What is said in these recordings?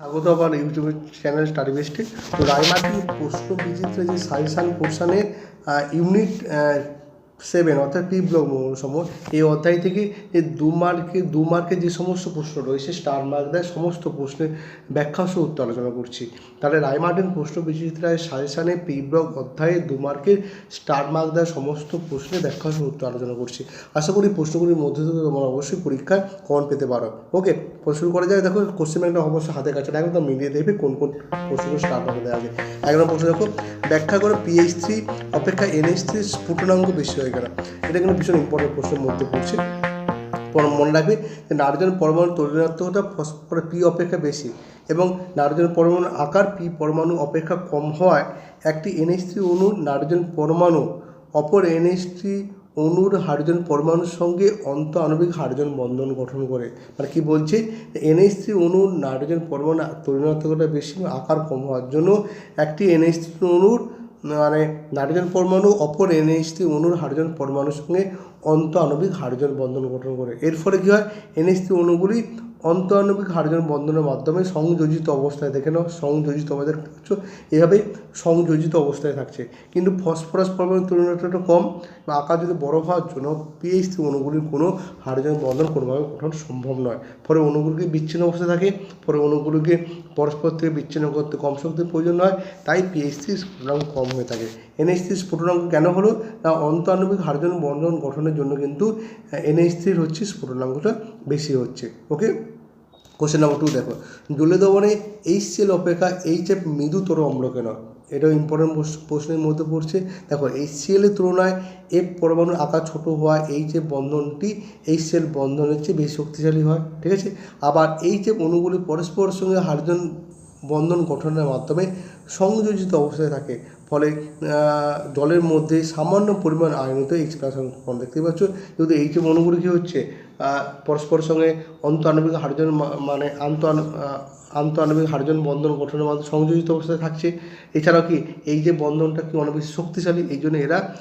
স্বাগত আমার YouTube channel study বেস্টে। তো রায়মাটি প্রশ্ন বিচিত্রে যে সাজেশান পোর্শনে ইউনিট সেভেন অর্থাৎ পি ব্লক সময় এই অধ্যায় থেকে এই দু মার্কে, দু মার্কের যে সমস্ত প্রশ্ন রয়েছে স্টার মার্ক দেয় সমস্ত প্রশ্নের ব্যাখ্যা সহ উত্তর আলোচনা করছি। তাহলে রায়মার্টিন প্রশ্ন বিচিত্রায় সাজেশানে পি ব্লক অধ্যায়ে দু মার্কের স্টার মার্ক দেয় সমস্ত প্রশ্নের ব্যাখ্যা সহ উত্তর আলোচনা করছি। আশা করি প্রশ্নগুলির মধ্যে থেকে তোমরা অবশ্যই পরীক্ষায় কমন পেতে পারো। ওকে শুরু করা যায় দেখো কোশ্চেন ব্যাংকটা অবশ্যই হাতের কাছে রাখবে তো মিলিয়ে দেখবে কোন কোন প্রশ্নগুলো স্টার মার্ক দেওয়া আছে। এক নম্বর প্রশ্ন, দেখো, ব্যাখ্যা করো পিএইচ থ্রি অপেক্ষা এনএইচ থ্রি স্ফুটনাঙ্ক বেশি গেল এটা কিন্তু ভীষণ ইম্পর্টেন্ট প্রশ্নের মধ্যে পড়ছে। মনে রাখবে যে নাইট্রোজেন পরমাণু তরিণাত্মকতা ফসফরাস পি অপেক্ষা বেশি এবং নাইট্রোজেন পরমাণুর আকার পি পরমাণু অপেক্ষা কম হওয়ায় একটি এনএইচ থ্রি অণুর নাইট্রোজেন পরমাণু, অপর এনএইচ থ্রি অণুর হাইড্রোজেন পরমাণুর সঙ্গে অন্ত আণবিক হাইড্রোজেন বন্ধন গঠন করে। মানে কি বলছে? এনএইচ থ্রি অণুর নাইট্রোজেন পরমাণু তরিণাত্মকতা বেশি আকার কম হওয়ার জন্য একটি এনএইচ থ্রি অণুর মানে নাইট্রোজেন পরমাণু, অপর এনএইচ থ্রি অণুর হাইড্রোজেন পরমাণুর সঙ্গে অন্ত আণবিক হাইড্রোজেন বন্ধন গঠন করে। এর ফলে কী হয়? এনএইচ থ্রি অণুগুলি অন্ত আণবিক হাইড্রোজেন বন্ধনের মাধ্যমে সংযোজিত অবস্থায় দেখে নাও, সংযোজিত অবস্থায় দেখছ এভাবেই সংযোজিত অবস্থায় থাকছে। কিন্তু ফসফরাস পরমাণুর তুলনাটা একটু কম বা আকার যদি বড় হওয়ার জন্য পিএইচ থ্রি অণুগুলির কোনো হাইড্রোজেন বন্ধন কোনোভাবে গঠন সম্ভব নয়। ফলে অণুগুলিকে বিচ্ছিন্ন অবস্থায় থাকে, পরে অণুগুলিকে পরস্পর থেকে বিচ্ছিন্ন করতে কম শক্তির প্রয়োজন হয় তাই পিএইচসি স্ফুটনাঙ্ক কম হয়ে থাকে। এনএইচসির স্ফুটনাঙ্ক কেন হলো? না অন্ত আণবিক হাইড্রোজেন বন্ধন গঠনের জন্য কিন্তু এনএইচসির হচ্ছে স্ফুটনাঙ্কটা বেশি হচ্ছে। ওকে কোশ্চেন নাম্বার টু দেখো। জলে দবনে এইচ সেল অপেক্ষা এইচ এফ মৃদুতর অম্ল কেন এটাও ইম্পর্টেন্ট প্রশ্নের মধ্যে পড়ছে। দেখো এইচ সিএলের তুলনায় এফ পরমাণুর আকার ছোট হওয়া এই যে বন্ধনটি এইচ সেল বন্ধনের চেয়ে বেশি শক্তিশালী হয়, ঠিক আছে? আবার এই যে অণুগুলি পরস্পরের সঙ্গে হাইড্রোজেন বন্ধন গঠনের মাধ্যমে সংযোজিত অবস্থায় থাকে, ফলে জলের মধ্যে সামান্য পরিমাণ আয়নিত এক্সপ্রেশন দেখতে পাচ্ছ। যদি এই যে অণুগুলি কী হচ্ছে? পরস্পরের সঙ্গে অন্ত আণবিক হাইড্রোজেন মানে আন্ত আণু- আহ, আন্ত আণবিক হাইড্রোজেন বন্ধন গঠনের মাধ্যমে সংযোজিত অবস্থায় থাকছে। এছাড়াও কি এই যে বন্ধনটা কি অনেক বেশি শক্তিশালী? এই জন্য এরা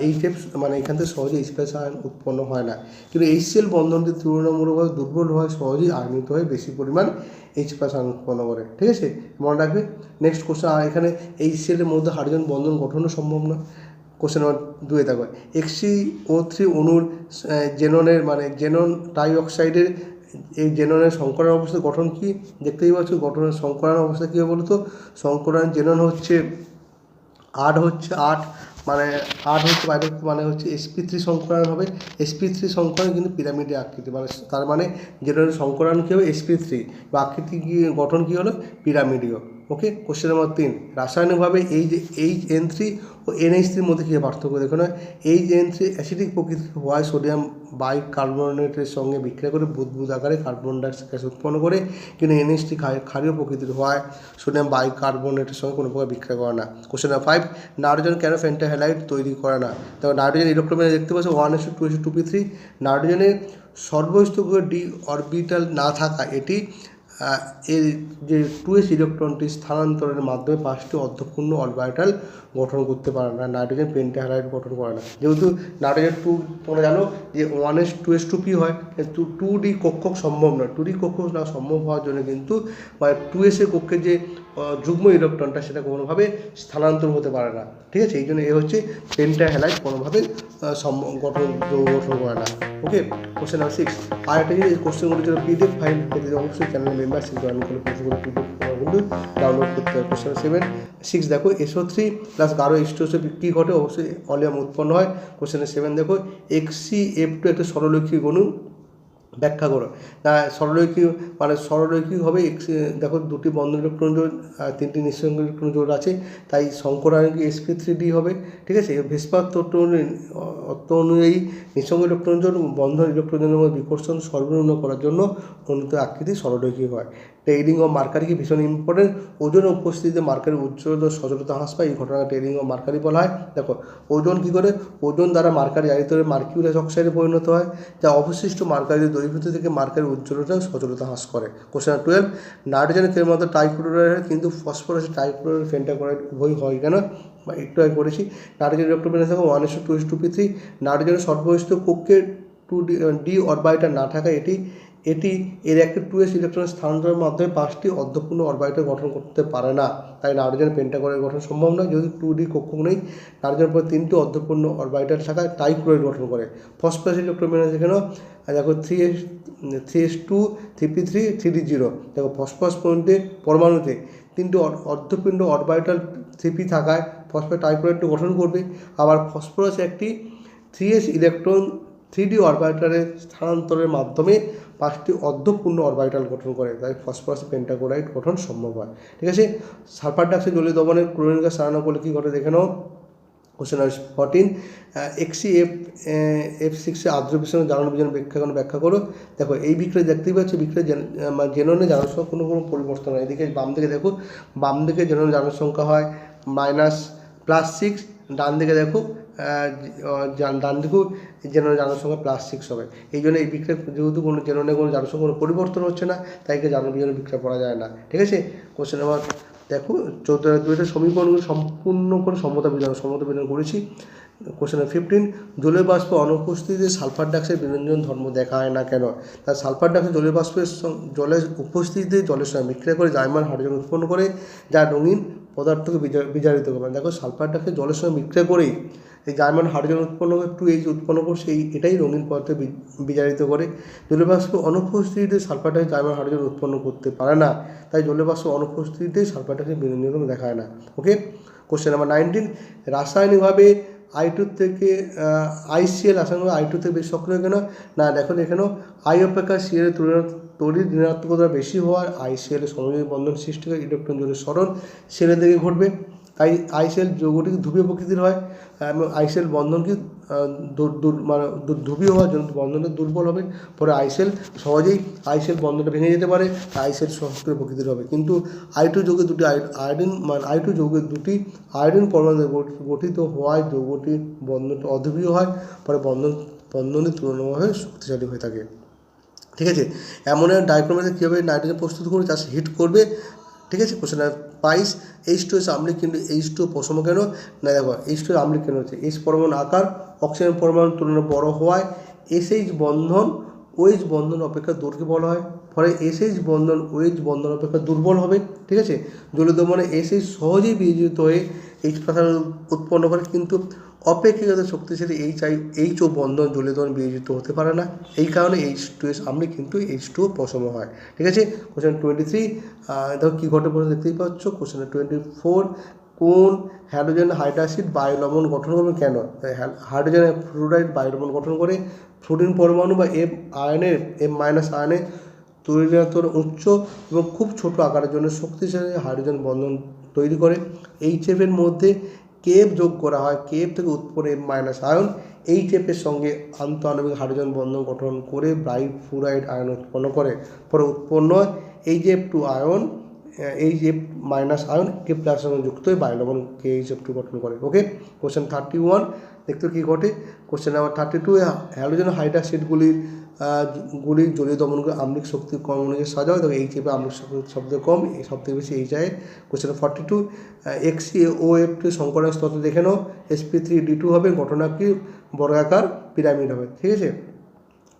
এই টেপ মানে এখান থেকে সহজে স্পেস আয়ন উৎপন্ন হয় না। কিন্তু এই সেল বন্ধনটি তুলনামূলকভাবে দুর্বল হয় সহজেই আয়নিত হয়ে বেশি পরিমাণ এইচ প্লাস আয়ন উৎপন্ন করে। ঠিক আছে? মনে রাখবে? নেক্সট কোশ্চেন আর এখানে এই সেলের মধ্যে হাইড্রোজেন বন্ধন গঠনও সম্ভব না। কোশ্চেন নাম্বার দুয়ে দেখো। এক্সি ও থ্রি আহ, জেননের মানে জেনন টাই অক্সাইডের এই জেননের সংকরণ অবস্থা গঠন কি? দেখতেই পাচ্ছ গঠনের সংকরণ অবস্থা কী হবে বলো তো? সংকরণ জেনন হচ্ছে আট হচ্ছে আট মানে আট হচ্ছে বাইরে মানে হচ্ছে এসপি থ্রি সংকরণ হবে। এসপি থ্রি সংকরণ কিন্তু পিরামিডের আকৃতি মানে তার মানে যেটা সংকরণ কী হবে? এসপি থ্রি আকৃতি গঠন কী হলো? পিরামিডীয় ওকে কোশ্চেন নম্বর তিন। রাসায়নিকভাবে এই যে এইচ এন থ্রি ও এনএইচ থ্রির মধ্যে কী পার্থক্য দেখুন। এই এন থ্রি অ্যাসিডিক প্রকৃতির হওয়ায় সোডিয়াম বাইকার্বনেটের সঙ্গে বিক্রিয়া করে বুদবুদ আকারে কার্বন ডাইঅক্সাইড গ্যাস উৎপন্ন করে, কিন্তু এনএইচ থ্রি ক্ষারীয় প্রকৃতির হওয়ায় সোডিয়াম বাইকার্বনেটের সঙ্গে কোনো প্রকার বিক্রিয়া করে না। কোশ্চেন নাম্বার ফাইভ নাইট্রোজেন কেন ফেন্টাহেলাইট তৈরি করে না? তবে নাইট্রোজেন ইলেকট্রোমেনে দেখতে পাচ্ছ one S two S two P three নাইট্রোজেনের সর্বস্থ ডি অরবিটাল না থাকা এটি এর যে টু এস ইলেকট্রনটি স্থানান্তরের মাধ্যমে পাঁচটি অর্ধপূর্ণ অরবিটাল গঠন করতে পারে না। নাইট্রোজেন পেন্টাহাইড গঠন করে না। যেহেতু নাইট্রোজেন টু তোমরা জানো যে one S two S two P হয়, কিন্তু টু ডি কক্ষক সম্ভব নয়। টু ডি কক্ষক না, সম্ভব হওয়ার জন্য কিন্তু টু এসের এর কক্ষে যে যুগ্ম ইলেকট্রনটা সেটা কোনোভাবে স্থানান্তর হতে পারে না। ঠিক আছে? এই জন্য এ হচ্ছে পেন্টা পেন্টাহ্যালাইট কোনোভাবে গঠন গঠন করে না। ওকে কোশ্চেন নাম্বার সিক্স আর একটা জিনিস, এই কোশ্চেনগুলোর জন্য পিডিএফ ফাইল পেতে অবশ্যই চ্যানেল মেম্বারশিপ জয়েন করে প্রশ্নগুলো পিডিএফ কিন্তু ডাউনলোড করতে হবে কোশ্চেন সেভেন সিক্স দেখো এসও থ্রি প্লাস গারো এক্সটোসে কী ঘটে? অবশ্যই অলিয়াম উৎপন্ন হয়। কোশ্চেন সেভেন দেখো এক্সি এফ টু একটা সরলরৈখিক অণু ব্যাখ্যা করো। না সরলরৈখিক মানে সরলরৈখিক হবে, এক্স, দেখো দুটি বন্ধ ইলেকট্রন জোড় আর তিনটি নিঃসঙ্গ ইলেকট্রন জোড় আছে, তাই সংকরায়নকে এসপি থ্রি ডি হবে, ঠিক আছে? ভেসপার তত্ত্ব অর্থ অনুযায়ী নিঃসঙ্গ ইলেকট্রন জোড় বন্ধ ইলেকট্রন জোড়ের বিকর্ষণ সর্বনিম্ন করার জন্য অনুত আকৃতি সরলরৈখিক হয়। টেইলিং ও মার্কারি কি ভীষণ ইম্পর্টেন্ট ওজনের উপস্থিতিতে মার্কারি উজ্জ্বলতা সচলতা হ্রাস পায়। এই ঘটনাকে ট্রেডিং ও মার্কারি বলা হয়। দেখো, ওজন কী করে? ওজন দ্বারা মার্কারি জারিত হয়ে মার্কিউরিয়াস অক্সাইডে পরিণত হয়। যা অবশিষ্ট মার্কারির দৈর্ঘ্য থেকে মার্কারি উজ্জ্বলতা সচলতা হ্রাস করে। কোশ্চেন টুয়েলভ নাইট্রোজেনের কের মতো টাইক্লোরাইড কিন্তু ফসফরাসের টাইক্লোরাইড ফেন্টাক্লোরাইড উভয় হয় কেন? বা একটু আগে করেছি। নাইট্রোজেন ইলেকট্রোমেনে থাকা one S two S two P three নাইট্রোজেনের সর্বস্থ কক্ষে টু ডি অরবাইটার না থাকায় এটি এটি, এর একটি টু এস ইলেকট্রন স্থানান্তরের মাধ্যমে পাঁচটি অর্ধপূর্ণ অরবাইটাল গঠন করতে পারে না। তাই নাইট্রোজেন পেন্টাগনের গঠন সম্ভব নয় যদি টু ডি কক্ষক নেই নাইট্রোজেন পরে তিনটি অর্ধপূর্ণ অরবাইটাল থাকায় টাইক্লোরাইড গঠন করে। ফসফরাস ইলেকট্রন এখানেও দেখো three S three S two three P three three D zero দেখো ফসফরাস পয়েন্টে পরমাণুতে তিনটি অর- অর্ধপিণ্ড অরবাইটাল থ্রিপি থাকায় ফসফেট টাইক্লোরাইডটি গঠন করবে। আবার ফসফরাস একটি three S electron three D অরবাইটালের স্থানান্তরের মাধ্যমে পাঁচটি অর্ধপূর্ণ অরবাইটাল গঠন করে, তাই ফসফরাস পেন্টাক্লোরাইড গঠন সম্ভব হয়। ঠিক আছে? সালফার ডাইঅক্সাইড জলীয় দমনের ক্লোরিন গ্যাস স্থানান্তর করলে কী ঘটে দেখে নাও। Question number fourteen Xe F F সিক্সে আর্দ্র বিশ্বরণ জারণ বিজন ব্যাখ্যাকরণ ব্যাখ্যা করো। দেখো, এই বিক্রয় দেখতেই পাচ্ছি বিক্রয় জেননে জারণ সংখ্যা কোনো কোনো পরিবর্তন হয় এদিকে বাম দিকে দেখো, বাম দিকে জেননে জারণ সংখ্যা হয় মাইনাস প্লাস সিক্স ডান দিকে দেখো ডান দিকেও জেননে জারণ সংখ্যা প্লাস সিক্স হবে। এই জন্য এই বিক্রয় যেহেতু কোনো জেননে কোনো জারণ সংখ্যা কোনো পরিবর্তন হচ্ছে না, তাই জারণ বিজনে বিক্রয় পড়া যায় না। ঠিক আছে? কোশ্চেন নাম্বার দেখো, চৌদ্দ দুইটা সমীকরণগুলো সম্পূর্ণ করে সমতা বিধান সমতা বিধান করেছি। কোশ্চেন ফিফটিন জলীয় বাষ্প অনুপস্থিতিতে সালফার ডাইঅক্সাইড বিরঞ্জন ধর্ম দেখায় না কেন? তার সালফার ডাইঅক্সাইড জলীয় বাষ্পের জলের উপস্থিতিতে জলের সঙ্গে বিক্রিয়া করে জাইমান হাইড্রোজেন উৎপন্ন করে, যা রঙিন পদার্থকে বিজা- বিজারিত করে। দেখো সালফার ডাইঅক্সাইড জলের সঙ্গে বিক্রিয়া করেই এই জার্মান হাইড্রোজেন উৎপন্ন টু এইচ উৎপন্ন করছে এই এটাই রঙিন পদার্থ বিচারিত করে। জলীয় বাষ্প অনুপস্থিতিতে সালফার জার্মান হাইড্রোজেন উৎপন্ন করতে পারে না, তাই জলীয় বাষ্প অনুপস্থিতিতে সালফার বিরঞ্জন দেখায় না। ওকে কোশ্চেন নাম্বার নাইনটিন রাসায়নিকভাবে আই টু থেকে আইসিএল রাসায়নিক আই টু থেকে বেশি সক্রিয় কেন? না, দেখো এখানেও আই অপেক্ষা সিএল তুলনা, তড়িৎ ঋণাত্মকতা বেশি হওয়ার আইসিএল সংযোগী বন্ধন সৃষ্টি করে ইলেকট্রন জোরের সরণ সেলের দিকে ঘটবে। তাই আইসিএল যৌগটি ধ্রুবীয় প্রকৃতির হয় এবং আইসিএল বন্ধন কি আহ, দু- দু- মানে ধ্রুবীয় হওয়ার জন্য বন্ধনটা দুর্বল হবে পরে আইসেল সহজেই আইসেল বন্ধনটা ভেঙে যেতে পারে আইসেল সক্রিয় প্রকৃতির হবে। কিন্তু আই টু যৌগের দুটি আয়োডিন মানে আইটু যৌগের দুটি আয়োডিন পরমাণু গঠিত হওয়ায় যৌগটির বন্ধনটা অধ্রুবীয় হয় পরে বন্ধন বন্ধনের তুলনাভাবে শক্তিশালী হয়ে থাকে। ঠিক আছে? অ্যামোনিয়াম ডাইক্রোমেটে কীভাবে নাইট্রোজেন প্রস্তুত করে তা হিট করবে ঠিক আছে? কোশ্চেন পাইস এইচ টু এস আমলিক কিন্তু এইচ টু পশম কেন? না, দেখো এইচ টু আমলিক কেন হচ্ছে? এইচ পরমাণু আকার অক্সিজেন পরমাণুর তুলনায় বড় হওয়ায় এসএইচ বন্ধন ওএইচ বন্ধন অপেক্ষা দৈর্ঘ্য বলা হয়। ফলে এসএইচ বন্ধন ওএইচ বন্ধন অপেক্ষা দুর্বল হবে, ঠিক আছে? জলীয় দমনে এসএইচ সহজেই বিয়োজিত হয়ে এইচ প্রসার উৎপন্ন করে, কিন্তু অপেক্ষাকৃত শক্তিশালী এইচ আই এইচ ও বন্ধন জলীয় দমন বিয়োজিত হতে পারে না। এই কারণে এইচ টু এস আমলে কিন্তু এইচ টু পশম হয়। ঠিক আছে? কোশ্চেন টোয়েন্টি থ্রি দেখো কী ঘটে পড়ে দেখতেই পাচ্ছ? কোশ্চেন টোয়েন্টি ফোর কোন হাইড্রোজেন হাইড্রাসিড বায়ুলবণ গঠন করবে কেন? হাইড্রোজেন ফ্লুরাইড বায়ুলবণ গঠন করে ফ্লুরিন পরমাণু বা এম আয়নের এম মাইনাস আয়নে তৈরিতর উচ্চ এবং খুব ছোট আকারের জন্য শক্তিশালী হাইড্রোজেন বন্ধন তৈরি করে। এইচ এফের মধ্যে কেপ যোগ করা হয়। কেপ থেকে উৎপন্ন এম মাইনাস আয়ন। এই চেপের সঙ্গে আন্তঃআণবিক হাইড্রোজেন বন্ধন গঠন করে ব্রাই ফ্লুরাইড আয়ন উৎপন্ন করে। পরে উৎপন্ন এই যে টু আয়ন, এই যে মাইনাস আয়ন কে প্লাসের সঙ্গে যুক্ত হয়ে বায়ুলবণ কে এইচ এফ টু গঠন করে। ওকে কোশ্চেন থার্টি ওয়ান দেখতে কী ঘটে? Question number thirty two halogen হাইড্রাসিডগুলির গুলির জলীয় দমন করে আম্লিক শক্তি কম অনুযায়ী সাজা হয় তবে এই চেপে আম্লিক শক্তি শব্দ কম সব থেকে বেশি এই I question forty two Xe O F two সংকটের স্তর দেখে নাও এসপি থ্রি ডি টু হবে ঘটনা কি বড় আকার পিরামিড হবে, ঠিক আছে?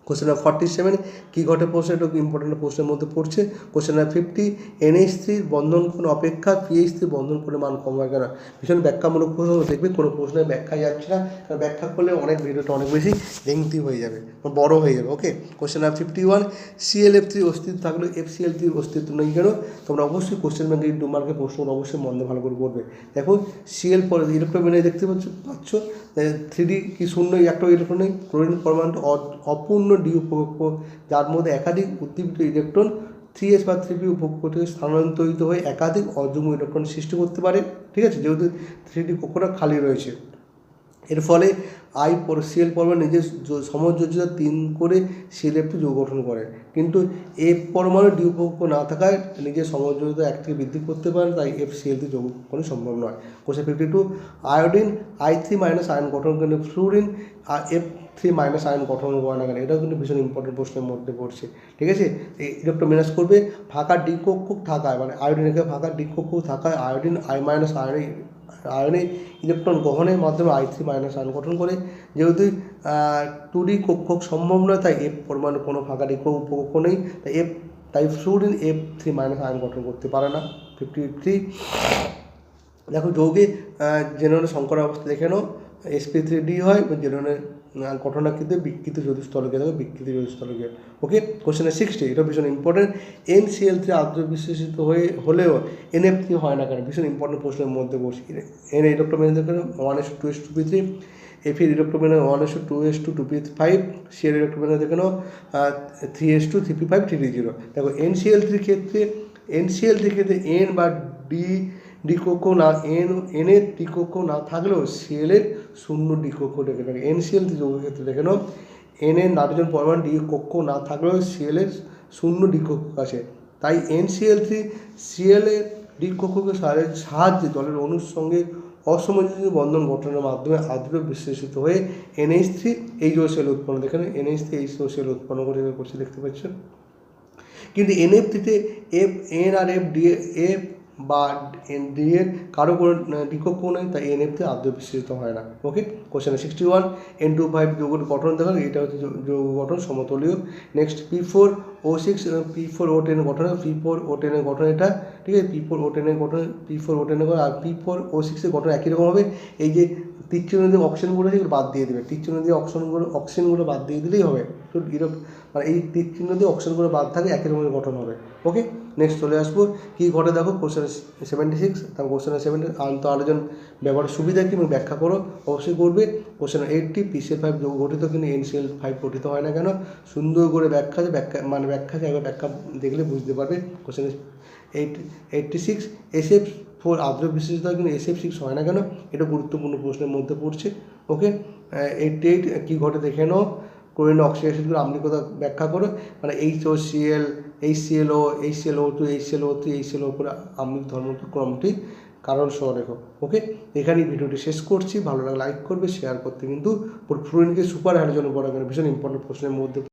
কোশ্চেন নাম্বার ফর্টি সেভেন কী ঘটে প্রশ্ন? এটা ইম্পর্টেন্ট প্রশ্নের মধ্যে পড়ছে। কোশ্চেন নাম্বার ফিফটি এনএইচ থ্রির বন্ধন কোণ অপেক্ষা পিএইচ থ্রি বন্ধন কোণের মান কম হয় কেন? ভীষণ ব্যাখ্যামূলক প্রশ্ন দেখবে কোনো প্রশ্নের ব্যাখ্যা যাচ্ছে না, কারণ ব্যাখ্যা করলে অনেক ভিডিওটা অনেক বেশি লেংথি হয়ে যাবে বড় হয়ে যাবে okay question number fifty one ClF three অস্তিত্ব থাকলেও এফ সিএল থ্রির অস্তিত্ব নেই কেন? তোমরা অবশ্যই কোশ্চেন ব্যাংকে দু মার্কের প্রশ্ন অবশ্যই মন্দে ভালো করে করবে দেখো সিএল পরে ইলেকট্রোমিনে দেখতে পাচ্ছ পাচ্ছ? থ্রি ডি কি শূন্য, একটা ইলেকট্রন নেই ক্লোরিন পরমাণু অপূর্ণ ডি উপকক্ষ যার মধ্যে একাধিক উদ্দীপিত ইলেকট্রন থ্রি এস বা থ্রি পি উপকক্ষ থেকে স্থানান্তরিত হয়ে একাধিক অযুগ্ম ইলেকট্রন সৃষ্টি করতে পারে, ঠিক আছে? যেহেতু থ্রি ডি কক্ষটা খালি রয়েছে। এর ফলে আই পর সিএল পরমাণু নিজের সমযোজ্যতা তিন করে সিএল একটি যৌগ গঠন করে। কিন্তু এফ পরমাণু ডি উপকক্ষ না থাকায় নিজের সমযোজ্যতা এক থেকে বৃদ্ধি করতে পারে, তাই এফ সিএল টি যৌগ কোনো সম্ভব নয়। Question fifty two iodine I three minus ion গঠন করে fluorine F three minus ion গঠন করে না কেন, এটাও কিন্তু ভীষণ ইম্পর্টেন্ট প্রশ্নের মধ্যে পড়ছে। ঠিক আছে? ম্যানেজ করবে, ফাঁকা ডি কক্ষক থাকায় মানে আয়োডিন এখানে ফাঁকা ডি কক্ষক থাকায় আয়োডিন আই মাইনাস আয়নে আয়নে ইলেকট্রন গ্রহণের মাধ্যমে আই থ্রি মাইনাস আয়ন গঠন করে। যেহেতু টু ডি কক্ষক সম্ভব নয়, তাই এফ পরমাণু কোনো ফাঁকা ডি উপকক্ষ নেই, তাই এফ তাই fluorine F three minus ion গঠন করতে পারে না। ফিফটি থ্রি দেখো যৌগে জেননের সংকর অবস্থা দেখে নাও এসপি থ্রি ডি হয় জেননের ঘটনাকৃত বিকৃত জ্যোতিস্থলকে দেখো, বিকৃত জ্যোতিস্থলকে ওকে কোশ্চেন সিক্সটি এটা ভীষণ important N C L three আদ্র বিশ্লেষিত হয়ে, হলেও এনএফ থ্রি হয় না কেন? ভীষণ ইম্পর্টেন্ট প্রশ্নের মধ্যে বসি। N ইলেকট্রোমেন one S two S two P three F এর ইলেকট্রোমেন one S two S two two P five C এর ইলেকট্রোমেন দেখে নাও three S two three P five three zero দেখো এন সি এল থ্রির ক্ষেত্রে এন সি এল থ্রির ক্ষেত্রে N বা ডি ডিকোকো না এন এনের ডিকোকো না থাকলেও সিএলের শূন্য ডি কক্ষ ডেকে থাকে এনসিএল যৌগের ক্ষেত্রে দেখে নাও। এন এর নাইট্রোজেন পরমাণু ডি কক্ষ না থাকলেও সিএলের শূন্য ডিকক্ষ আছে। তাই এনসিএল থ্রি সিএলের ডিকক্ষকে সাহায্যে জলের অণুর সঙ্গে অসমযোজী বন্ধন গঠনের মাধ্যমে আদ্র বিশ্লেষিত হয়ে এনএইচ থ্রি এই সেল উৎপন্ন। দেখেন এনএইচ থ্রি এই সেল উৎপন্ন করে করছে, দেখতে পাচ্ছেন। কিন্তু এনএফ থ্রিতে এফ এন আর এফ ডি এফ বা ডি এর কারও কোনো ডিকক্ষ নেই, তাই এনএফতে আদ্য বিস্তৃত হয় না। Okay question sixty one N two five যৌগের গঠন দেখেন, এটা হচ্ছে যৌগ গঠন সমতলীয়। Next P four O six P four O টেনের গঠন পি ফোর ও টেনের গঠন এটা, ঠিক আছে? পি ফোর ও টেনের গঠন পি ফোর ও টেনের গঠন, আর পি ফোর ও সিক্সের গঠন একই রকম হবে। এই যে তীরচিহ্ন দিয়ে অপশনগুলো আছে বাদ দিয়ে দেবে। তীরচিহ্ন দিয়ে অপশনগুলো অপশনগুলো বাদ দিয়ে দিলেই হবে। তো মানে এই তীর চিহ্ন দিয়ে অপশনগুলো বাদ থাকে একই রকমের গঠন হবে। ওকে নেক্সট চলে আসব। কী ঘটে দেখো? কোশ্চেন সেভেন্টি সিক্স তারপর কোশ্চেন সেভেন্টি আন্ত আলোচন ব্যবহার সুবিধা কি এবং ব্যাখ্যা করো? অবশ্যই করবে। কোশ্চেন এইটটি পিসিএল ফাইভ গঠিত কিন্তু এনসিএল ফাইভ গঠিত হয় না কেন? সুন্দর করে ব্যাখ্যা আছে, ব্যাখ্যা মানে ব্যাখ্যা আছে, একবার ব্যাখ্যা দেখলে বুঝতে পারবে। Question eight eighty six SF four আদ্র বিশেষত কিন্তু এসএফ সিক্স হয় না কেন? এটা গুরুত্বপূর্ণ প্রশ্নের মধ্যে পড়ছে। ওকে এইটটি এইট কী ঘটে দেখে নাও? করে ক্লোরিন অক্সিডেশনগুলো আম্লিকতা ব্যাখ্যা করো। মানে H O Cl H Cl O H Cl O two H Cl O three H Cl O করে আমি ধর্ম ক্রমটি কারণ সহ রেখো। ওকে এখানেই ভিডিওটি শেষ করছি। ভালো লাগলে লাইক করবে শেয়ার করতে কিন্তু ফ্লুরিনকে সুপার হ্যান্ডের জন্য বড় ভীষণ ইম্পর্টেন্ট প্রশ্নের মধ্যে